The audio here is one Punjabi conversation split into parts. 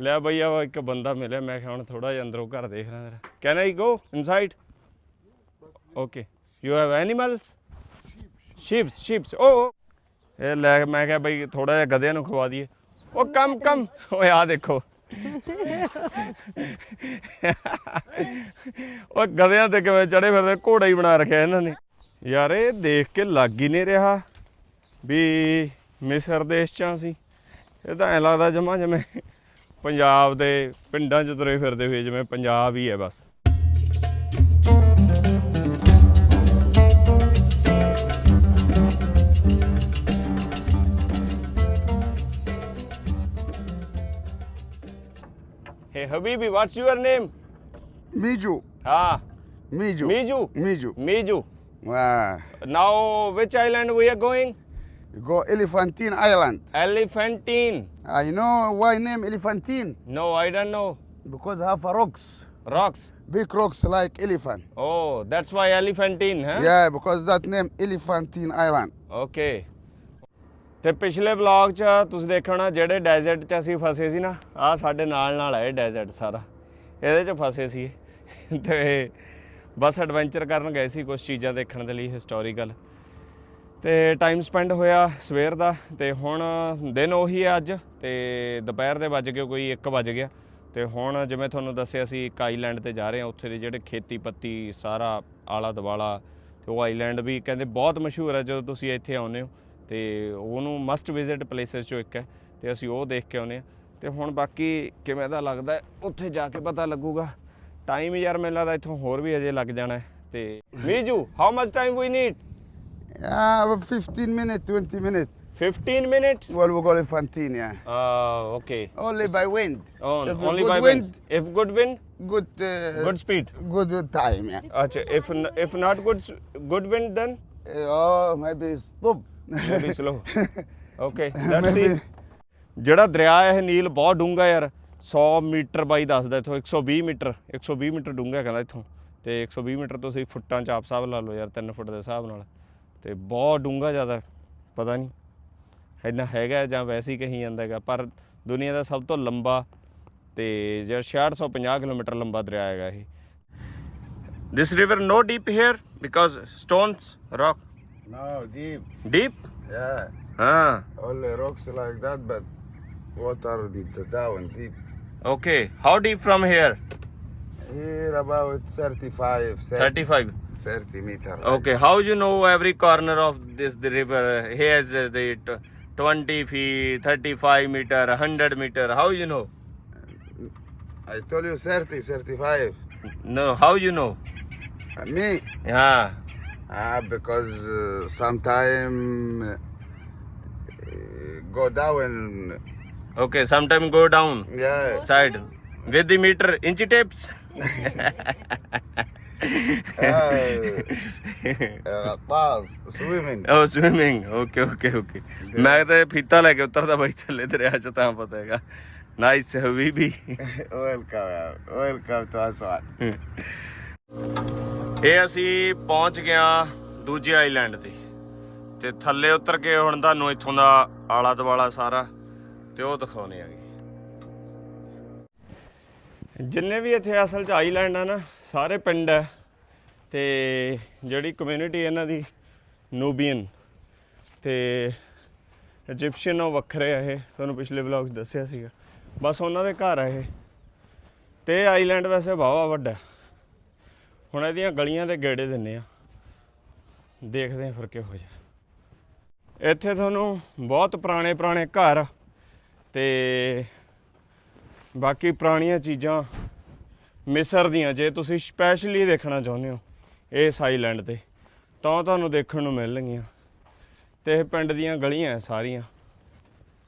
ਲੈ ਬਈ ਆ ਇੱਕ ਬੰਦਾ ਮਿਲਿਆ, ਮੈਂ ਕਿਹਾ ਹੁਣ ਥੋੜਾ ਜਿਹਾ ਅੰਦਰੋਂ ਘਰ ਦੇਖਣਾ ਜਰਾ। Can I go inside okay you have animals sheeps sheeps oh ਇਹ ਲੈ ਮੈਂ ਕਿਹਾ ਬਈ ਥੋੜਾ ਜਿਹਾ ਗਧਿਆਂ ਨੂੰ ਖਵਾ ਦਈਏ। ਉਹ ਕਮ ਕਮ। ਓਏ ਆ ਦੇਖੋ। ਉਹ ਗਧਿਆਂ ਤੇ ਕਿਵੇਂ ਚੜੇ ਫਿਰਦੇ, ਘੋੜਾ ਹੀ ਬਣਾ ਰੱਖਿਆ ਇਹਨਾਂ ਨੇ। ਯਾਰ, ਇਹ ਦੇਖ ਕੇ ਲੱਗ ਹੀ ਨਹੀਂ ਰਿਹਾ ਵੀ ਮਿਸਰ ਦੇਸ਼ ਚ ਅਸੀਂ ਇਹ ਤਾਂ ਐ ਲੱਗਦਾ ਜਮਾ ਜਿਵੇਂ ਪੰਜਾਬ ਦੇ ਪਿੰਡਾਂ 'ਚ ਤੁਰੇ ਫਿਰਦੇ ਹੋਏ ਜਿਵੇਂ ਪੰਜਾਬ ਹੀ ਹੈ ਬਸ Hey Habibi, what's your name? Miju. Ah, Miju. Miju. Miju. Miju. Ah, Now, which island we are going? Go Elephantine Island. Elephantine. I know why name Elephantine? No, I don't know. Because have a rocks. Rocks. Big rocks like elephant. Oh, that's why Elephantine, huh? Yeah, because that name Elephantine Island. Okay ਤੇ ਪਿਛਲੇ ਵਲੌਗ 'ਚ ਤੁਸੀਂ ਦੇਖਣਾ ਜਿਹੜੇ ਡੈਜ਼ਰਟ 'ਚ ਅਸੀਂ ਫਸੇ ਸੀ ਨਾ ਆਹ ਸਾਡੇ ਨਾਲ ਨਾਲ ਹੈ ਡੈਜ਼ਰਟ ਸਾਰਾ ਇਹਦੇ 'ਚ ਫਸੇ ਸੀ। ਤੇ ਬਸ ਐਡਵੈਂਚਰ ਕਰਨ ਗਏ ਸੀ ਕੁਝ ਚੀਜ਼ਾਂ ਦੇਖਣ ਦੇ ਲਈ ਹਿਸਟੋਰੀਕਲ ਤੇ ਟਾਈਮ ਸਪੈਂਡ ਹੋਇਆ ਸਵੇਰ ਦਾ ਤੇ ਹੁਣ ਦਿਨ ਉਹੀ ਹੈ ਅੱਜ ਤੇ ਦੁਪਹਿਰ ਦੇ ਵੱਜ ਗਏ, ਕੋਈ 1 ਵੱਜ ਗਿਆ। ਤੇ ਹੁਣ ਜਿਵੇਂ ਤੁਹਾਨੂੰ ਦੱਸਿਆ ਸੀ, ਇੱਕ ਆਈਲੈਂਡ ਤੇ ਜਾ ਰਹੇ ਹਾਂ, ਉੱਥੇ ਦੇ ਜਿਹੜੇ ਖੇਤੀ ਪੱਤੀ, ਸਾਰਾ ਆਲਾ ਦਵਾਲਾ ਤੇ ਉਹ ਆਈਲੈਂਡ ਵੀ ਕਹਿੰਦੇ ਬਹੁਤ ਮਸ਼ਹੂਰ ਹੈ, ਜਦੋਂ ਤੁਸੀਂ ਇੱਥੇ ਆਉਂਦੇ ਹੋ, ਤੇ ਉਹਨੂੰ ਮਸਟ ਵਿਜ਼ਿਟ ਪਲੇਸਸ ਚੋਂ ਇੱਕ ਹੈ, ਤੇ ਅਸੀਂ ਉਹ ਦੇਖ ਕੇ ਆਉਂਦੇ ਹਾਂ। ਤੇ ਹੁਣ ਬਾਕੀ ਕਿਵੇਂ ਦਾ ਲੱਗਦਾ ਉੱਥੇ ਜਾ ਕੇ ਪਤਾ ਲੱਗੂਗਾ। ਟਾਈਮ ਯਾਰ, ਮੈਨੂੰ ਲੱਗਦਾ ਇੱਥੋਂ ਹੋਰ ਵੀ ਅਜੇ ਲੱਗ ਜਾਣਾ ਹੈ, ਤੇ ਮੀਜੂ how much time we need About 15 minutes, 20 minutes. 15 minutes Well, we go Elephantine, yeah. uh, okay Only by wind. On, If only good by wind, wind. If good wind, Good, uh, good speed. good time, yeah. Acha, if n- if not good s- good wind, then Uh, oh, maybe stop. maybe slow. Okay, let's see. Maybe. ਜਿਹੜਾ ਦਰਿਆ ਹੈ ਇਹ ਨੀਲ ਬਹੁਤ ਡੂੰਘਾ ਯਾਰ 100 ਮੀਟਰ ਬਾਈ ਦੱਸਦਾ ਇਥੋਂ 120 ਮੀਟਰ 120 ਮੀਟਰ ਡੂੰਘਾ ਕਹਿੰਦਾ ਇਥੋਂ ਤੇ 120 ਮੀਟਰ ਤੁਸੀਂ ਫੁੱਟਾਂ ਚ ਆਪ ਹਿਸਾਬ ਲਾ ਲਓ ਯਾਰ 3 ਫੁੱਟ ਦੇ ਹਿਸਾਬ ਨਾਲ ਤੇ ਬਹੁਤ ਡੂੰਘਾ ਜ਼ਿਆਦਾ ਪਤਾ ਨਹੀਂ ਇੰਨਾ ਹੈਗਾ ਜਾਂ ਵੈਸੇ ਹੀ ਕਹੀ ਜਾਂਦਾ ਹੈਗਾ ਪਰ ਦੁਨੀਆ ਦਾ ਸਭ ਤੋਂ ਲੰਬਾ ਤੇ ਜਿਹੜਾ 6650 ਕਿਲੋਮੀਟਰ ਲੰਬਾ ਦਰਿਆ ਹੈਗਾ ਇਹ This river no deep here because stones, rock. No, deep. Deep? Yeah. Ah, Only rocks like that, but water down deep. okay. How deep from here? Here about 35, 30, 35. 30 meter. like Okay. How you know every corner of this the river? Here's the 20 feet, 35 meter, 100 meter. How you know? I told you 30, 35. No. How you know? Uh, me? Yeah. Ah, because uh, sometime uh, go down. Okay. Sometime go down Yeah. side with the meter inch tapes. Pass, swimming. ਉਹ ਸਵਿਮਿੰਗ ਓਕੇ ਓਕੇ ਓਕੇ ਮੈਂ ਤਾਂ ਫੀਤਾ ਲੈ ਕੇ ਉਤਰਦਾ ਬਾਈ ਥੱਲੇ ਦਰਿਆ ਚ ਤਾਂ ਪਤਾ ਹੈਗਾ ਨਾਈਸ ਹਬੀਬੀ. ਇਹ ਅਸੀਂ ਪਹੁੰਚ ਗਿਆ ਦੂਜੇ ਆਈਲੈਂਡ ਤੇ ਤੇ ਥੱਲੇ ਉਤਰ ਕੇ ਹੁਣ ਤੁਹਾਨੂੰ ਇੱਥੋਂ ਦਾ ਆਲਾ ਦਵਾਲਾ ਸਾਰਾ ਤੇ ਉਹ ਦਿਖਾਉਣੇ ਆਗੇ ਜਿੰਨੇ ਵੀ ਇੱਥੇ ਅਸਲ ਚ ਆਈਲੈਂਡ ਆ ਨਾ, ਸਾਰੇ ਪਿੰਡ ਹੈ ਤੇ ਜਿਹੜੀ ਕਮਿਊਨਿਟੀ ਇਹਨਾਂ ਦੀ ਨੂਬੀਅਨ ਤੇ ਇਜਿਪਸ਼ੀਅਨ ਉਹ ਵੱਖਰੇ ਆ ਇਹ, ਤੁਹਾਨੂੰ ਪਿਛਲੇ ਵਲੌਗ 'ਚ ਦੱਸਿਆ ਸੀਗਾ। ਬਸ ਉਹਨਾਂ ਦੇ ਘਰ ਆ ਇਹ। ਤੇ ਆਈਲੈਂਡ ਵੈਸੇ ਵਾਹਵਾ ਵੱਡਾ। ਹੁਣ ਇਹਦੀਆਂ ਗਲੀਆਂ ਦੇ ਗੇੜੇ ਦਿੰਨੇ ਆ। ਦੇਖਦੇ ਆ ਫਿਰ ਕਿਹੋ ਜਿਹਾ। ਇੱਥੇ ਤੁਹਾਨੂੰ ਬਹੁਤ ਪੁਰਾਣੇ ਪੁਰਾਣੇ ਘਰ ਤੇ ਬਾਕੀ ਪੁਰਾਣੀਆਂ ਚੀਜ਼ਾਂ ਮਿਸਰ ਦੀਆਂ ਜੇ ਤੁਸੀਂ ਸਪੈਸ਼ਲੀ ਦੇਖਣਾ ਚਾਹੁੰਦੇ ਹੋ ਇਸ ਆਈਲੈਂਡ ਤੇ ਤਾਂ ਤੁਹਾਨੂੰ ਦੇਖਣ ਨੂੰ ਮਿਲਣਗੀਆਂ। ਤੇ ਇਹ ਪਿੰਡ ਦੀਆਂ ਗਲੀਆਂ ਹੈ ਸਾਰੀਆਂ।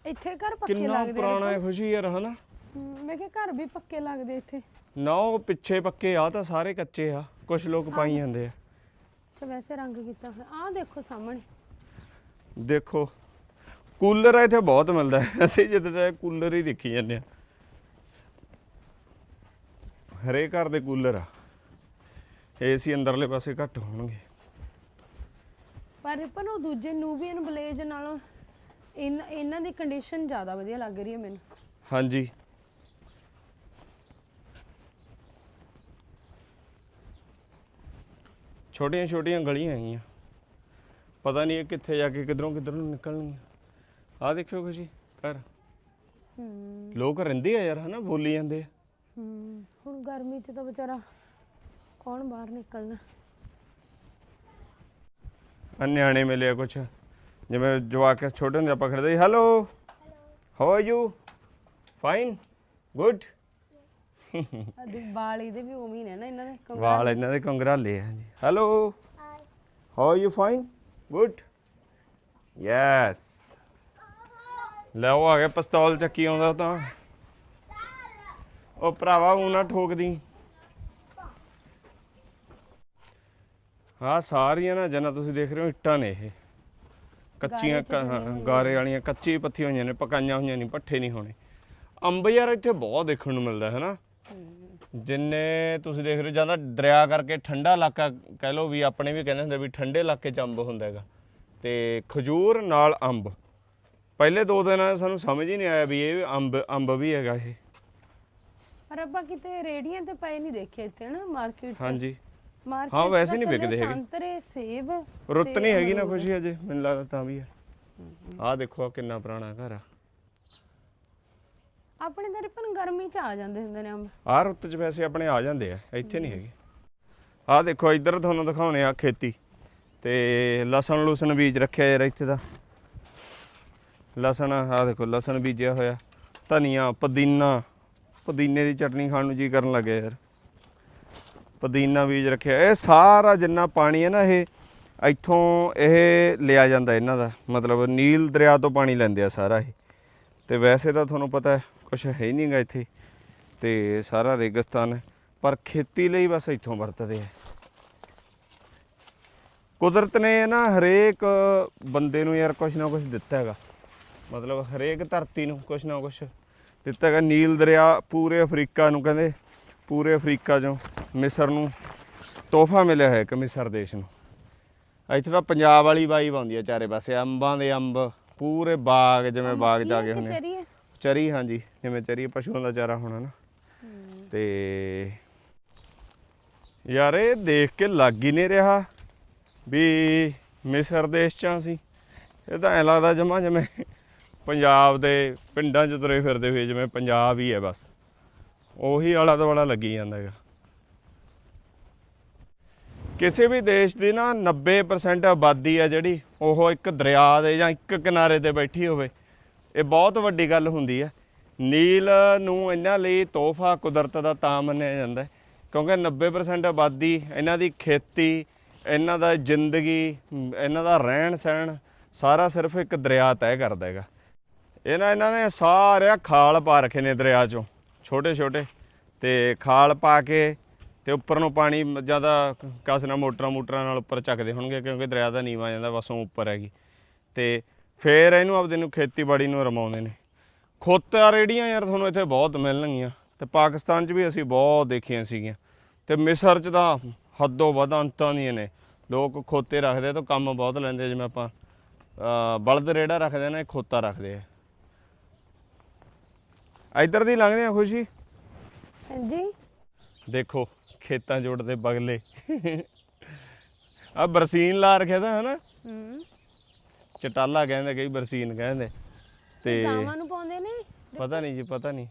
ਇੱਥੇ ਘਰ ਪੱਕੇ ਕਿੰਨਾ ਲੱਗਦੇ ਪੁਰਾਣਾ ਹੈ ਖੁਸ਼ੀ ਯਾਰ ਹਨਾ? ਮੈਂ ਕਿਹਾ ਘਰ ਵੀ ਪੱਕੇ ਲੱਗਦੇ ਇੱਥੇ। ਨਾ ਉਹ ਪਿੱਛੇ ਪੱਕੇ ਆ ਤਾਂ ਸਾਰੇ ਕੱਚੇ ਆ ਕੁਝ ਲੋਕ ਪਾਈ ਜਾਂਦੇ ਆ। ਤੇ ਵੈਸੇ ਰੰਗ ਕੀਤਾ ਹੋਇਆ ਆਹ ਦੇਖੋ ਸਾਹਮਣੇ। ਦੇਖੋ ਕੂਲਰ ਇੱਥੇ ਬਹੁਤ ਮਿਲਦਾ। ਹੈ। ਅਸੀਂ ਜਿੱਦਾਂ ਕੂਲਰ ਹੀ ਦੇਖੀ ਜਾਂਦੇ ਆ। ਹਰੇ ਘਰ ਦੇ ਕੂਲਰ ਆ। ਏਸੀ ਅੰਦਰਲੇ ਪਾਸੇ ਘੱਟ ਹੋਣਗੇ। ਪਰ ਰਿਪਨ ਉਹ ਦੂਜੇ ਨੂਬੀਅਨ ਬਲੇਜ ਨਾਲੋਂ ਇਹਨਾਂ ਦੀ ਕੰਡੀਸ਼ਨ ਜ਼ਿਆਦਾ ਵਧੀਆ ਲੱਗ ਰਹੀ ਹੈ ਮੈਨੂੰ। ਹਾਂਜੀ। ਛੋਟੀਆਂ ਛੋਟੀਆਂ ਗਲੀਆਂ ਹੈਗੀਆਂ। ਪਤਾ ਨਹੀਂ ਇਹ ਕਿੱਥੇ ਜਾ ਕੇ ਕਿਧਰੋਂ ਕਿਧਰੋਂ ਨੂੰ ਨਿਕਲਣਗੀਆਂ। ਆਹ ਦੇਖਿਓ ਖੁਸ਼ੀ ਘਰ। ਲੋਕ ਰਹਿੰਦੇ ਆ ਯਾਰ ਹਨਾ ਬੋਲੀ ਜਾਂਦੇ ਆ। ਹੁਣ ਗਰਮੀ 'ਚ ਤਾਂ ਵਿਚਾਰਾ ਕੌਣ ਬਾਹਰ ਨਿਕਲਣਾ? ਆ ਨਿਆਣੇ ਮਿਲੇ ਆ ਕੁਛ। ਜਿਵੇਂ ਜਵਾਕ ਛੋਟੇ ਹੁੰਦੇ ਆਪਾਂ ਖੜਦੇ hello how are you fine good ਅਦੇ ਵਾਲ ਇਹਦੇ ਵੀ ਉਵੇਂ ਹੀ ਨੇ ਨਾ ਇਹਨਾਂ ਦੇ ਕੰਗਾਲ। ਵਾਲ ਇਹਨਾਂ ਦੇ ਕੰਗਰਾਲੇ ਆ ਜੀ hello how are you fine good yes ਲੈ ਉਹ ਆ ਗਿਆ ਪਿਸਤੌਲ ਚੱਕੀ ਆਉਂਦਾ ਤਾਂ। ਉਹ ਭਰਾਵਾ ਉਹ ਨਾ ਠੋਕਦੀ ਹਾਂ ਸਾਰੀਆਂ ਨਾ ਜਨਾ ਤੁਸੀਂ ਦੇਖ ਰਹੇ ਹੋ ਇੱਟਾਂ ਨੇ ਇਹ। ਕੱਚੀਆਂ ਕ- ਹਾਂ, ਗਾਰੇ ਵਾਲੀਆਂ ਕੱਚੀ ਪੱਥੀ ਹੋਈਆਂ ਨੇ ਪਕਾਈਆਂ ਹੋਈਆਂ ਨਹੀਂ ਪੱਠੇ ਨਹੀਂ ਹੋਣੇ। ਅੰਬ ਯਾਰ ਇੱਥੇ ਬਹੁਤ ਦੇਖਣ ਨੂੰ ਮਿਲਦਾ ਹੈ। ਨਾ ਜਿੰਨੇ ਤੁਸੀਂ ਦੇਖ ਰਹੇ ਹੋ ਜ਼ਿਆਦਾ ਦਰਿਆ ਕਰਕੇ ਠੰਡਾ ਇਲਾਕਾ ਕਹਿ ਲਓ ਵੀ ਆਪਣੇ ਵੀ ਕਹਿੰਦੇ ਹੁੰਦੇ ਵੀ ਠੰਡੇ ਇਲਾਕੇ 'ਚ ਅੰਬ ਹੁੰਦਾ ਹੈਗਾ। ਤੇ ਖਜੂਰ ਨਾਲ ਅੰਬ। ਪਹਿਲੇ ਦੋ ਦਿਨਾਂ ਸਾਨੂੰ ਸਮਝ ਹੀ ਨਹੀਂ ਆਇਆ ਵੀ ਇਹ ਅੰਬ ਅੰਬ ਵੀ ਹੈਗਾ ਇਹ। ਪਰ ਆਪਾਂ ਕਿਤੇ ਰੇੜੀਆਂ ਤੇ ਪਏ ਨਹੀਂ ਦੇਖੇ ਇੱਥੇ ਨਾ ਮਾਰਕੀਟ ਹਾਂਜੀ। ਮਾਰਕੀਟ ਹਾਂ, ਵੈਸੇ ਨਹੀਂ ਵਿਕਦੇ ਹੈਗੇ। ਸੰਤਰੇ ਸੇਬ ਰੁੱਤ ਤੇ ਨਹੀਂ ਹੈਗੀ ਨਾ। ਖੁਸ਼ੀ ਅਜੇ ਮੈਨੂੰ ਲੱਗਦਾ ਤਾਂ ਵੀ ਹੈ। ਆਹ ਦੇਖੋ ਆਹ ਕਿੰਨਾ ਪੁਰਾਣਾ ਘਰ ਆ। ਆਪਣੇ ਤਾਂ ਰਿਪਨ ਗਰਮੀ 'ਚ ਆ ਜਾਂਦੇ ਹੁੰਦੇ ਨੇ ਅੰਬ। ਆਹ ਰੁੱਤ 'ਚ ਵੈਸੇ ਆਪਣੇ ਆ ਜਾਂਦੇ ਆ ਇੱਥੇ ਨਹੀਂ ਹੈਗੇ। ਆਹ ਦੇਖੋ ਇੱਧਰ ਤੁਹਾਨੂੰ ਦਿਖਾਉਣੇ ਆ ਖੇਤੀ। ਤੇ ਲਸਣ ਲੂਸਣ ਬੀਜ ਰੱਖਿਆ ਯਾਰ ਇੱਥੇ ਦਾ ਲਸਣ ਆਹ ਦੇਖੋ ਲਸਣ ਬੀਜਿਆ ਹੋਇਆ। ਧਨੀਆ ਪੁਦੀਨਾ ਪੁਦੀਨੇ ਦੀ ਚਟਨੀ ਖਾਣ ਨੂੰ ਜੀ ਕਰਨ ਲੱਗਿਆ ਯਾਰ। ਪੁਦੀਨਾ ਬੀਜ ਰੱਖਿਆ। ਇਹ ਸਾਰਾ ਜਿੰਨਾ ਪਾਣੀ ਹੈ ਨਾ, ਇਹ ਇੱਥੋਂ ਇਹ ਲਿਆ ਜਾਂਦਾ ਇਹਨਾਂ ਦਾ। ਮਤਲਬ ਨੀਲ ਦਰਿਆ ਤੋਂ ਪਾਣੀ ਲੈਂਦੇ ਆ ਸਾਰਾ ਇਹ। ਤੇ ਵੈਸੇ ਤਾਂ ਤੁਹਾਨੂੰ ਪਤਾ ਹੈ ਕੁਝ ਹੈ ਹੀ ਨਹੀਂਗਾ ਇੱਥੇ। ਤੇ ਸਾਰਾ ਰੇਗਿਸਤਾਨ ਹੈ। ਪਰ ਖੇਤੀ ਲਈ ਬਸ ਇੱਥੋਂ ਵਰਤਦੇ ਆ। ਕੁਦਰਤ ਨੇ ਨਾ ਹਰੇਕ ਬੰਦੇ ਨੂੰ ਯਾਰ ਕੁਝ ਨਾ ਕੁਝ ਦਿੱਤਾ ਹੈਗਾ। ਮਤਲਬ ਹਰੇਕ ਧਰਤੀ ਨੂੰ ਕੁਝ ਨਾ ਕੁਝ ਦਿੱਤਾ ਹੈਗਾ ਨੀਲ ਦਰਿਆ ਪੂਰੇ ਅਫਰੀਕਾ ਨੂੰ ਕਹਿੰਦੇ ਪੂਰੇ ਅਫਰੀਕਾ ਚੋਂ ਮਿਸਰ ਨੂੰ ਤੋਹਫਾ ਮਿਲਿਆ ਹੈ ਇੱਕ ਮਿਸਰ ਦੇਸ਼ ਨੂੰ। ਇੱਥੇ ਤਾਂ ਪੰਜਾਬ ਵਾਲੀ ਵਾਈ ਪਾਉਂਦੀ ਆ ਚਾਰੇ ਪਾਸੇ ਅੰਬਾਂ ਦੇ ਅੰਬ ਪੂਰੇ ਬਾਗ ਜਿਵੇਂ ਬਾਗ ਚ ਆ ਗਏ ਹੁੰਦੇ ਚਰੀ ਹਾਂਜੀ ਜਿਵੇਂ ਚਰੀ ਪਸ਼ੂਆਂ ਦਾ ਚਾਰਾ ਹੋਣਾ ਨਾ। ਤੇ ਯਾਰ ਇਹ ਦੇਖ ਕੇ ਲੱਗ ਹੀ ਨਹੀਂ ਰਿਹਾ ਵੀ ਮਿਸਰ ਦੇਸ਼ ਚ ਅਸੀਂ। ਇਹ ਤਾਂ ਐ ਲੱਗਦਾ ਜਮਾ ਜਿਵੇਂ ਪੰਜਾਬ ਦੇ ਪਿੰਡਾਂ 'ਚ ਤੁਰੇ ਫਿਰਦੇ ਹੋਏ ਜਿਵੇਂ ਪੰਜਾਬ ਹੀ ਹੈ ਬਸ। ਉਹੀ ਆਲਾ ਦੁਆਲਾ ਲੱਗੀ ਜਾਂਦਾ ਹੈਗਾ। ਕਿਸੇ ਵੀ ਦੇਸ਼ ਦੀ ਨਾ 90% ਆਬਾਦੀ ਆ ਜਿਹੜੀ, ਉਹ ਇੱਕ ਦਰਿਆ ਦੇ ਜਾਂ ਇੱਕ ਕਿਨਾਰੇ ਤੇ ਬੈਠੀ ਹੋਵੇ, ਇਹ ਬਹੁਤ ਵੱਡੀ ਗੱਲ ਹੁੰਦੀ ਹੈ। ਨੀਲ ਨੂੰ ਇਹਨਾਂ ਲਈ ਤੋਹਫਾ ਕੁਦਰਤ ਦਾ ਤਾਂ ਮੰਨਿਆ ਜਾਂਦਾ ਕਿਉਂਕਿ 90% ਆਬਾਦੀ ਇਹਨਾਂ ਦੀ ਖੇਤੀ, ਇਹਨਾਂ ਦਾ ਜ਼ਿੰਦਗੀ, ਇਹਨਾਂ ਦਾ ਰਹਿਣ ਸਹਿਣ ਸਾਰਾ ਸਿਰਫ ਇੱਕ ਦਰਿਆ ਤੈਅ ਕਰਦਾ ਹੈਗਾ। ਇਹਨਾਂ ਇਹਨਾਂ ਨੇ ਸਾਰਿਆ ਖਾਲ ਪਾ ਰੱਖੇ ਨੇ ਦਰਿਆ ਚੋਂ, ਛੋਟੇ ਛੋਟੇ। ਤੇ ਖਾਲ ਪਾ ਕੇ ਤੇ ਉੱਪਰ ਨੂੰ ਪਾਣੀ ਜ਼ਿਆਦਾ ਕਸਨਾ ਮੋਟਰਾਂ ਮੋਟਰਾਂ ਨਾਲ ਉੱਪਰ ਚੱਕਦੇ ਹੋਣਗੇ ਕਿਉਂਕਿ ਦਰਿਆ ਦਾ ਨੀਵਾ ਜਾਂਦਾ, ਬਸੋਂ ਉੱਪਰ ਹੈਗੀ। ਤੇ ਫੇਰ ਇਹਨੂੰ ਆਪਦੇ ਨੂੰ ਖੇਤੀਬਾੜੀ ਨੂੰ ਰਮਾਉਂਦੇ ਨੇ। ਖੋਤਾ ਰੇੜੀਆਂ ਯਾਰ ਤੁਹਾਨੂੰ ਇੱਥੇ ਬਹੁਤ ਮਿਲਣਗੀਆਂ। ਤੇ ਪਾਕਿਸਤਾਨ 'ਚ ਵੀ ਅਸੀਂ ਬਹੁਤ ਦੇਖੀਆਂ ਸੀਗੀਆਂ। ਤੇ ਮਿਸਰ 'ਚ ਤਾਂ ਹੱਦੋਂ ਵੱਧ ਅੰਤਾਂ ਦੀਆਂ ਨੇ। ਲੋਕ ਖੋਤੇ ਰੱਖਦੇ ਆ ਤਾਂ ਕੰਮ ਬਹੁਤ ਲੈਂਦੇ ਜਿਵੇਂ ਆਪਾਂ ਬਲਦ ਰੇੜਾ ਰੱਖਦੇ ਨੇ ਖੋਤਾ ਰੱਖਦੇ ਆ। ਇੱਧਰ ਦੀ ਲੰਘਦੇ ਆ ਖੁਸ਼ੀ? ਹਾਂਜੀ। ਦੇਖੋ ਖੇਤਾਂ ਜੋੜਦੇ ਬਗਲੇ। ਆ ਬਰਸੀਨ ਲਾ ਰੱਖਿਆ ਤਾਂ ਹਨਾ? ਹੂੰ। ਚਟਾਲਾ ਕਹਿੰਦੇ ਕਈ ਬਰਸੀਨ ਕਹਿੰਦੇ। ਤੇ ਗਾਵਾਂ ਨੂੰ ਪਾਉਂਦੇ ਨੇ? ਪਤਾ ਨਹੀਂ ਜੀ ਪਤਾ ਨਹੀਂ।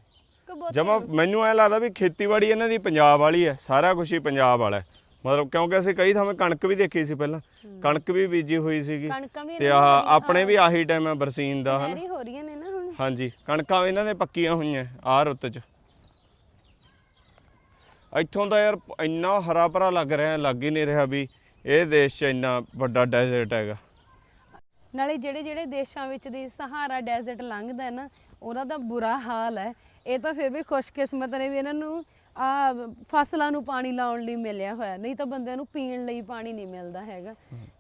ਜਮਾ ਮੈਨੂੰ ਐ ਲੱਗਦਾ ਵੀ ਖੇਤੀਬਾੜੀ ਇਹਨਾਂ ਦੀ ਪੰਜਾਬ ਵਾਲੀ ਹੈ ਸਾਰਾ ਕੁਝ ਹੀ ਪੰਜਾਬ ਵਾਲਾ ਮਤਲਬ ਕਿਉਂਕਿ ਅਸੀਂ ਕਈ ਥਾਵੇਂ ਕਣਕ ਵੀ ਦੇਖੀ ਸੀ ਪਹਿਲਾਂ। ਕਣਕ ਵੀ ਬੀਜੀ ਹੋਈ ਸੀਗੀ। ਤੇ ਆਹ ਆਪਣੇ ਵੀ ਆਹੀ ਟਾਈਮ ਹੈ ਬਰਸੀਨ ਦਾ ਹਨਾ? ਹੋ ਰਹੀਆਂ ਨੇ ਹਾਂਜੀ, ਕਣਕਾਂ ਇਹਨਾਂ ਦੇ ਪੱਕੀਆਂ ਹੋਈਆਂ, ਆਹ ਰੁੱਤ 'ਚ। ਇੱਥੋਂ ਦਾ ਯਾਰ ਇੰਨਾ ਹਰਾ ਭਰਾ ਲੱਗ ਰਿਹਾ, ਲੱਗ ਹੀ ਨਹੀਂ ਰਿਹਾ ਵੀ ਇਹ ਦੇਸ਼ 'ਚ ਇੰਨਾ ਵੱਡਾ ਡੈਜ਼ਰਟ ਹੈਗਾ। ਨਾਲੇ ਜਿਹੜੇ ਜਿਹੜੇ ਦੇਸ਼ਾਂ ਵਿੱਚ ਦੀ ਸਹਾਰਾ ਡੈਜ਼ਰਟ ਲੰਘਦਾ ਹੈ ਨਾ ਉਹਨਾਂ ਦਾ ਬੁਰਾ ਹਾਲ ਹੈ। ਇਹ ਤਾਂ ਫਿਰ ਵੀ ਖੁਸ਼ਕਿਸਮਤ ਨੇ ਵੀ ਇਹਨਾਂ ਨੂੰ ਆ ਫਸਲਾਂ ਨੂੰ ਪਾਣੀ ਲਾਉਣ ਲਈ ਮਿਲਿਆ ਹੋਇਆ ਨਹੀਂ ਤਾਂ ਬੰਦਿਆਂ ਨੂੰ ਪੀਣ ਲਈ ਪਾਣੀ ਨਹੀਂ ਮਿਲਦਾ ਹੈਗਾ।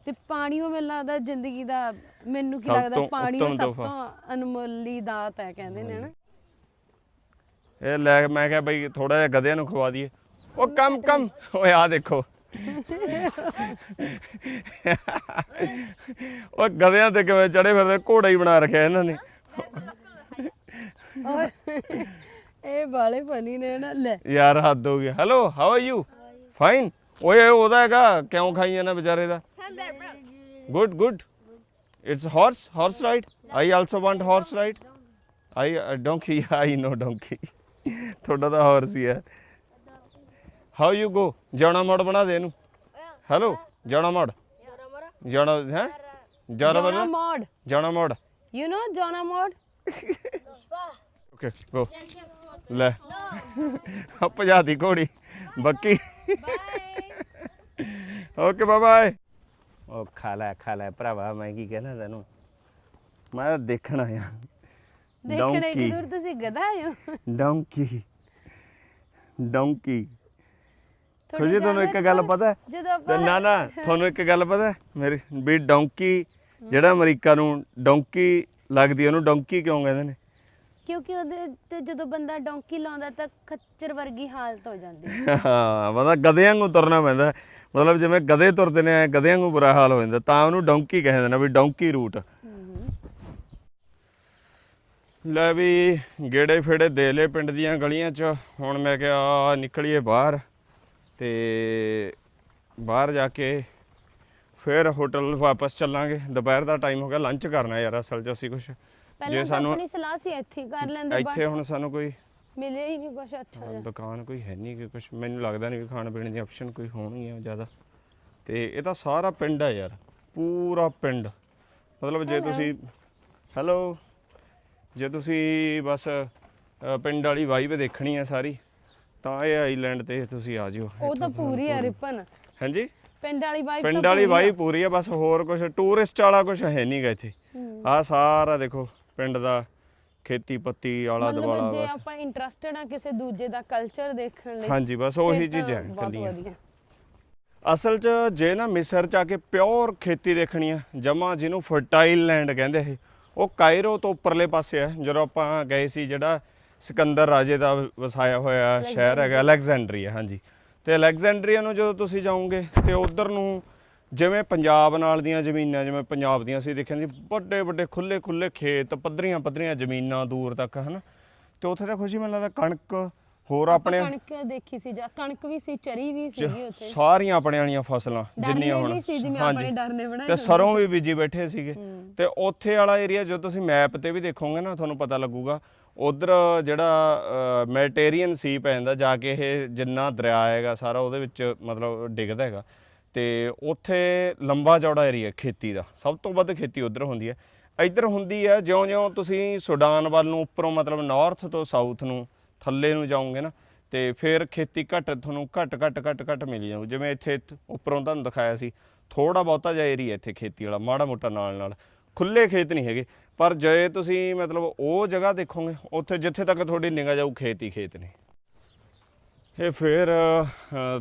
ਤੇ ਪਾਣੀ ਉਹ ਮੈਨੂੰ ਲੱਗਦਾ ਜ਼ਿੰਦਗੀ ਦਾ ਮੈਨੂੰ ਕੀ ਲੱਗਦਾ ਪਾਣੀ ਉਹ ਸਭ। ਤੋਂ ਅਨਮੋਲੀ ਦਾਤ ਹੈ ਕਹਿੰਦੇ ਨੇ ਨਾ। ਇਹ ਲੈ ਮੈਂ ਕਿਹਾ ਬਈ ਥੋੜਾ ਜਿਹਾ ਗਧਿਆਂ ਨੂੰ ਖਵਾ ਦਈਏ। ਉਹ ਕੰਮ ਕੰਮ। ਓਏ ਆ ਦੇਖੋ। ਉਹ ਗਧਿਆਂ ਤੇ ਕਿਵੇਂ ਚੜੇ ਫਿਰਦੇ ਘੋੜਾ ਹੀ ਬਣਾ ਰੱਖਿਆ ਇਹਨਾਂ ਨੇ। ਇਹ ਬਾਲੇ ਫਨੀ ਨੇ ਨਾ ਲੈ। ਯਾਰ ਹੱਦ ਹੋ ਗਈ। Hello how are you fine ਓਏ ਉਹਦਾ ਹੈਗਾ ਕਿਉਂ ਖਾਈ ਜਾਂਦਾ ਵਿਚਾਰੇ ਦਾ? Good good it's horse horse ride I also want horse ride I donkey I know donkey ਤੁਹਾਡਾ ਤਾਂ ਹਾਰਸ ਹੀ ਹੈ। ਹਾਊ ਯੂ ਗੋ ਜਾਣਾ ਮੋੜ ਬਣਾ ਦੇ ਇਹਨੂੰ। ਹੈਲੋ ਜਾਣਾ ਮੋੜ। ਜਾਣਾ ਹੈ? ਜਾਣਾ ਮੋੜ। ਮੋਡ ਜਾਣਾ ਮੋੜ। ਯੂ نو ਜੋਨਾ ਮੋਡ ਓਕੇ ਗੋ ਲੈ। ਆ ਭਜਾਦੀ ਘੋੜੀ। ਬੱਕੀ। ਓਕੇ ਬਾਏ ਬਾਏ ਉਹ ਖਾ ਲੈ ਖਾ ਲੈ ਭਰਾਵਾ ਮੈਂ ਕੀ ਕਹਿਣਾ ਤੈਨੂੰ? ਮੈਂ ਤਾਂ ਦੇਖਣ ਆਇਆ ਦੇਖਣੇ. ਦੂਰ ਤੁਸੀਂ ਗਧਾ ਹੋ। ਡੌਂਕੀ ਡੌਂਕੀ ਖੁਸ਼ੀ ਤੁਹਾਨੂੰ ਇੱਕ ਗੱਲ ਪਤਾ ਹੈ? ਜਦੋਂ ਨਾ ਨਾ ਤੁਹਾਨੂੰ ਇੱਕ ਗੱਲ ਪਤਾ ਹੈ? ਮੇਰੀ ਵੀ ਡੌਂਕੀ ਜਿਹੜਾ ਅਮਰੀਕਾ ਨੂੰ ਡੌਂਕੀ ਲੱਗਦੀ ਉਹਨੂੰ ਡੌਂਕੀ ਕਿਉਂ ਕਹਿੰਦੇ ਨੇ? ਕਿਉਂਕਿ ਉਹਦੇ ਤੇ ਜਦੋਂ ਬੰਦਾ ਡੌਂਕੀ ਲਾਉਂਦਾ ਤਾਂ ਖੱਚਰ ਵਰਗੀ ਹਾਲਤ ਹੋ ਜਾਂਦੀ ਹੈ। ਹਾਂ ਮਤਲਬ ਗਧਿਆਂ ਨੂੰ ਤੁਰਨਾ ਪੈਂਦਾ ਹੈ। ਮਤਲਬ ਜਿਵੇਂ ਗਧੇ ਤੁਰਦੇ ਨੇ ਐਂ ਗਧਿਆਂ ਨੂੰ ਬੁਰਾ ਹਾਲ ਹੋ ਜਾਂਦਾ ਤਾਂ ਉਹਨੂੰ ਡੌਂਕੀ ਕਹਿੰਦੇ ਨੇ ਵੀ ਡੌਂਕੀ ਰੂਟ। ਲੈ ਵੀ ਗੇੜੇ ਫੇੜੇ ਦੇ ਲਏ ਪਿੰਡ ਦੀਆਂ ਗਲੀਆਂ 'ਚ ਹੁਣ ਮੈਂ ਕਿਹਾ ਨਿਕਲੀਏ ਬਾਹਰ ਤੇ ਬਾਹਰ ਜਾ ਕੇ ਫਿਰ ਹੋਟਲ ਵਾਪਸ ਚੱਲਾਂਗੇ ਦੁਪਹਿਰ ਦਾ ਟਾਈਮ ਹੋ ਗਿਆ ਲੰਚ ਕਰਨਾ ਯਾਰ ਅਸਲ 'ਚ ਅਸੀਂ ਕੁਝ ਪਹਿਲਾਂ ਤਾਂ ਸਾਨੂੰ- ਆਪਣੀ ਸਲਾਹ ਸੀ ਇੱਥੇ ਹੀ ਕਰ ਲੈਂਦੇ ਇੱਥੇ ਹੁਣ ਸਾਨੂੰ ਕੋਈ ਮਿਲਿਆ ਹੀ ਨਹੀਂ ਕੁਝ ਅੱਛਾ ਜਿਹਾ। ਦੁਕਾਨ ਕੋਈ ਹੈ ਨਹੀਂ ਕਿ ਕੁਝ ਮੈਨੂੰ ਲੱਗਦਾ ਨਹੀਂ ਵੀ ਖਾਣ ਪੀਣ ਦੀ ਆਪਸ਼ਨ ਕੋਈ ਹੋਣਗੀਆਂ ਜ਼ਿਆਦਾ। ਤੇ ਇਹ ਤਾਂ ਸਾਰਾ ਪਿੰਡ ਹੈ ਯਾਰ ਪੂਰਾ ਪਿੰਡ। ਮਤਲਬ ਜੇ ਤੁਸੀਂ ਹੈਲੋ। ਜੇ ਤੁਸੀਂ ਬਸ ਅ, ਪਿੰਡ ਵਾਲੀ ਵਾਈਬ ਦੇਖਣੀ ਹੈ ਸਾਰੀ ਤਾਂ ਇਹ ਆਈਲੈਂਡ ਤੇ ਤੁਸੀਂ ਆ ਜਿਓ। ਉਹ ਤਾਂ ਪੂਰੀ ਹੈ ਰਿਪਨ। ਹਾਂਜੀ? ਪਿੰਡ ਵਾਲੀ ਵਾਈਬ ਪਿੰਡ ਵਾਲੀ ਵਾਈਬ ਪੂਰੀ ਹੈ ਬਸ ਹੋਰ ਕੁਝ ਟੂਰਿਸਟ ਵਾਲਾ ਕੁਝ ਹੈ ਨਹੀਂਗਾ ਇੱਥੇ। ਆ ਸਾਰਾ ਦੇਖੋ ਪਿੰਡ ਦਾ ਖੇਤੀ ਪੱਤੀ ਆਲਾ ਮਤਲਬ ਜੇ ਬਸ। ਆਪਾਂ ਇੰਟਰਸਟਿਡ ਆ ਕਿਸੇ ਦੂਜੇ ਦਾ ਕਲਚਰ ਦੇਖਣ ਲਈ ਹਾਂਜੀ ਬਸ ਉਹੀ ਫਿਰ ਤਾਂ ਚੀਜ਼ਾਂ ਬਹੁਤ ਕੱਲੀਆਂ ਵਧੀਆ। ਅਸਲ 'ਚ ਜੇ ਨਾ ਮਿਸਰ 'ਚ ਆ ਕੇ ਪਿਓਰ ਖੇਤੀ ਦੇਖਣੀ ਆ ਜਮਾ ਜਿਹਨੂੰ ਫਰਟਾਈਲ ਲੈਂਡ ਕਹਿੰਦੇ ਇਹ ਉਹ ਕਾਇਰੋ ਤੋਂ ਉੱਪਰਲੇ ਪਾਸੇ ਆ ਜਦੋਂ ਆਪਾਂ ਗਏ ਸੀ ਜਿਹੜਾ ਸਿਕੰਦਰ ਰਾਜੇ ਦਾ ਵਸਾਇਆ ਹੋਇਆ ਸ਼ਹਿਰ ਹੈਗਾ ਅਲੈਗਜ਼ੈਂਡਰੀਆ ਹਾਂਜੀ। ਤੇ ਅਲੈਗਜ਼ੈਂਡਰੀਆ ਨੂੰ ਜਦੋਂ ਤੁਸੀਂ ਜਾਓਗੇ ਤੇ ਉਧਰ ਨੂੰ ਜਿਵੇਂ ਪੰਜਾਬ ਨਾਲ ਦੀਆਂ ਜ਼ਮੀਨਾਂ ਜਿਵੇਂ ਪੰਜਾਬ ਦੀਆਂ ਅਸੀਂ ਦੇਖਿਆ ਸੀ ਵੱਡੇ ਵੱਡੇ ਖੁੱਲੇ ਖੁੱਲੇ ਖੇਤ ਪੱਧਰੀਆਂ ਪੱਧਰੀਆਂ ਜ਼ਮੀਨਾਂ ਦੂਰ ਤੱਕ ਹਨ? ਤੇ ਉੱਥੇ ਤਾਂ ਖੁਸ਼ੀ ਮੈਨੂੰ ਲੱਗਦਾ ਕਣਕ ਹੋਰ ਆਪਣੇ ਕਣਕ ਦੇਖੀ ਸੀ ਜਾਂ ਕਣਕ ਵੀ ਸੀ ਚਰੀ ਵੀ ਸੀਗੀ ਉੱਥੇ। ਸਾਰੀਆਂ ਆਪਣੇ ਵਾਲੀਆਂ ਫਸਲਾਂ ਜਿੰਨੀਆਂ ਹੁਣ। ਸੀ ਡਰਨੇ ਬਣਾਏ ਤੇ ਸਰੋਂ ਵੀ ਬੀਜੀ ਬੈਠੇ ਸੀਗੇ। ਤੇ ਉੱਥੇ ਵਾਲਾ ਏਰੀਆ ਜੋ ਤੁਸੀਂ ਮੈਪ ਤੇ ਵੀ ਦੇਖੋਗੇ ਨਾ ਤੁਹਾਨੂੰ ਪਤਾ ਲੱਗੂਗਾ ਉਧਰ ਜਿਹੜਾ ਮੈਡੀਟੇਰੀਅਨ ਸੀ ਪੈ ਜਾਂਦਾ ਜਾ ਕੇ ਇਹ ਜਿੰਨਾ ਦਰਿਆ ਹੈਗਾ ਸਾਰਾ ਉਹਦੇ ਵਿੱਚ ਮਤਲਬ ਡਿੱਗਦਾ ਹੈਗਾ। ਤੇ ਉੱਥੇ ਲੰਬਾ ਚੌੜਾ ਏਰੀਆ ਖੇਤੀ ਦਾ। ਸਭ ਤੋਂ ਵੱਧ ਖੇਤੀ ਉਧਰ ਹੁੰਦੀ ਹੈ। ਇੱਧਰ ਹੁੰਦੀ ਹੈ, ਜਿਉਂ-ਜਿਉਂ ਤੁਸੀਂ ਸੁਡਾਨ ਵੱਲ ਨੂੰ ਉੱਪਰੋਂ ਮਤਲਬ ਨਾਰਥ ਤੋਂ ਸਾਊਥ ਨੂੰ ਥੱਲੇ ਨੂੰ ਜਾਓਗੇ ਨਾ, ਤੇ ਫਿਰ ਖੇਤੀ ਘੱਟ, ਤੁਹਾਨੂੰ ਘੱਟ ਘੱਟ ਘੱਟ ਘੱਟ ਮਿਲ ਜਾਊ। ਜਿਵੇਂ ਇੱਥੇ ਉੱਪਰੋਂ ਤੁਹਾਨੂੰ ਦਿਖਾਇਆ ਸੀ ਥੋੜਾ ਬਹੁਤਾ ਜਿਹਾ ਏਰੀਆ ਇੱਥੇ ਖੇਤੀ ਵਾਲਾ, ਮਾੜਾ ਮੋਟਾ ਨਾਲ ਨਾਲ। ਖੁੱਲੇ ਖੇਤ ਨਹੀਂ ਹੈਗੇ, ਪਰ ਜੇ ਤੁਸੀਂ ਮਤਲਬ ਉਹ ਜਗ੍ਹਾ ਦੇਖੋਗੇ, ਉੱਥੇ ਜਿੱਥੇ ਤੱਕ ਤੁਹਾਡੀ ਨਿਗਾਹ ਜਾਊ, ਖੇਤ ਹੀ ਖੇਤ ਨੇ। ਇਹ ਫਿਰ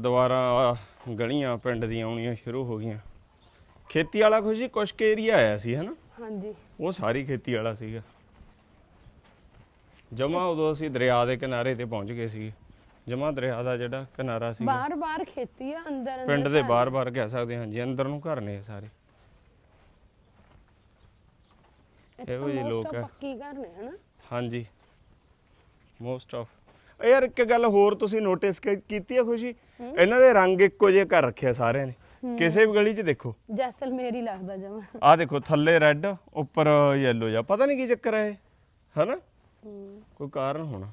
ਦੁਬਾਰਾ ਗਲੀਆਂ ਪਿੰਡ ਦੀਆਂ ਆਉਣੀਆਂ ਸ਼ੁਰੂ ਹੋ ਗਈਆਂ। ਖੇਤੀ ਵਾਲਾ ਖੁਸ਼ੀ ਕੁਛ ਕੁ ਏਰੀਆ ਆਇਆ ਸੀ ਹਨਾ? ਹਾਂਜੀ। ਉਹ ਸਾਰੀ ਖੇਤੀ ਵਾਲਾ ਸੀਗਾ। ਜਮਾ ਉਦੋਂ ਅਸੀਂ ਦਰਿਆ ਦੇ ਕਿਨਾਰੇ ਤੇ ਪਹੁੰਚ ਗਏ ਸੀ ਜਮਾ ਦਰਿਆ ਦਾ ਜਿਹੜਾ ਕਿਨਾਰਾ ਸੀ ਬਾਹਰ ਖੇਤੀ ਆ ਅੰਦਰ ਅੰਦਰ ਪਿੰਡ ਦੇ ਘਰ। ਬਾਹਰ-ਬਾਹਰ ਕਹਿ ਸਕਦੇ ਹਾਂ ਜੀ ਅੰਦਰ ਨੂੰ ਘਰ ਨੇ ਸਾਰੇ। ਇੱਥੇ ਇਹੋ ਜਿਹੇ most ਲੋਕ of ਆ। ਪੱਕੀ ਘਰ ਨੇ ਹਨਾ? ਹਾਂਜੀ। ਮੋਸਟ ਆਫ ਯਾਰ ਇੱਕ ਗੱਲ ਹੋਰ ਤੁਸੀਂ ਨੋਟਿਸ ਕੀਤੀ ਹੈ ਖੁਸ਼ੀ? ਇਹਨਾਂ ਦੇ ਰੰਗ ਇੱਕੋ ਜਿਹੇ ਕਰ ਰੱਖਿਆ ਸਾਰਿਆਂ ਨੇ। ਕਿਸੇ ਵੀ ਗਲੀ 'ਚ ਦੇਖੋ। ਜੈਸਲਮੇਰ ਹੀ ਲੱਗਦਾ ਜਮਾ। ਆਹ ਦੇਖੋ ਥੱਲੇ ਰੈੱਡ ਉੱਪਰ ਯੈਲੋ ਜਾਂ ਪਤਾ ਨਹੀਂ ਕੀ ਚੱਕਰ ਹੈ ਇਹ ਹਨਾ? ਕੋਈ ਕਾਰਨ ਹੋਣਾ।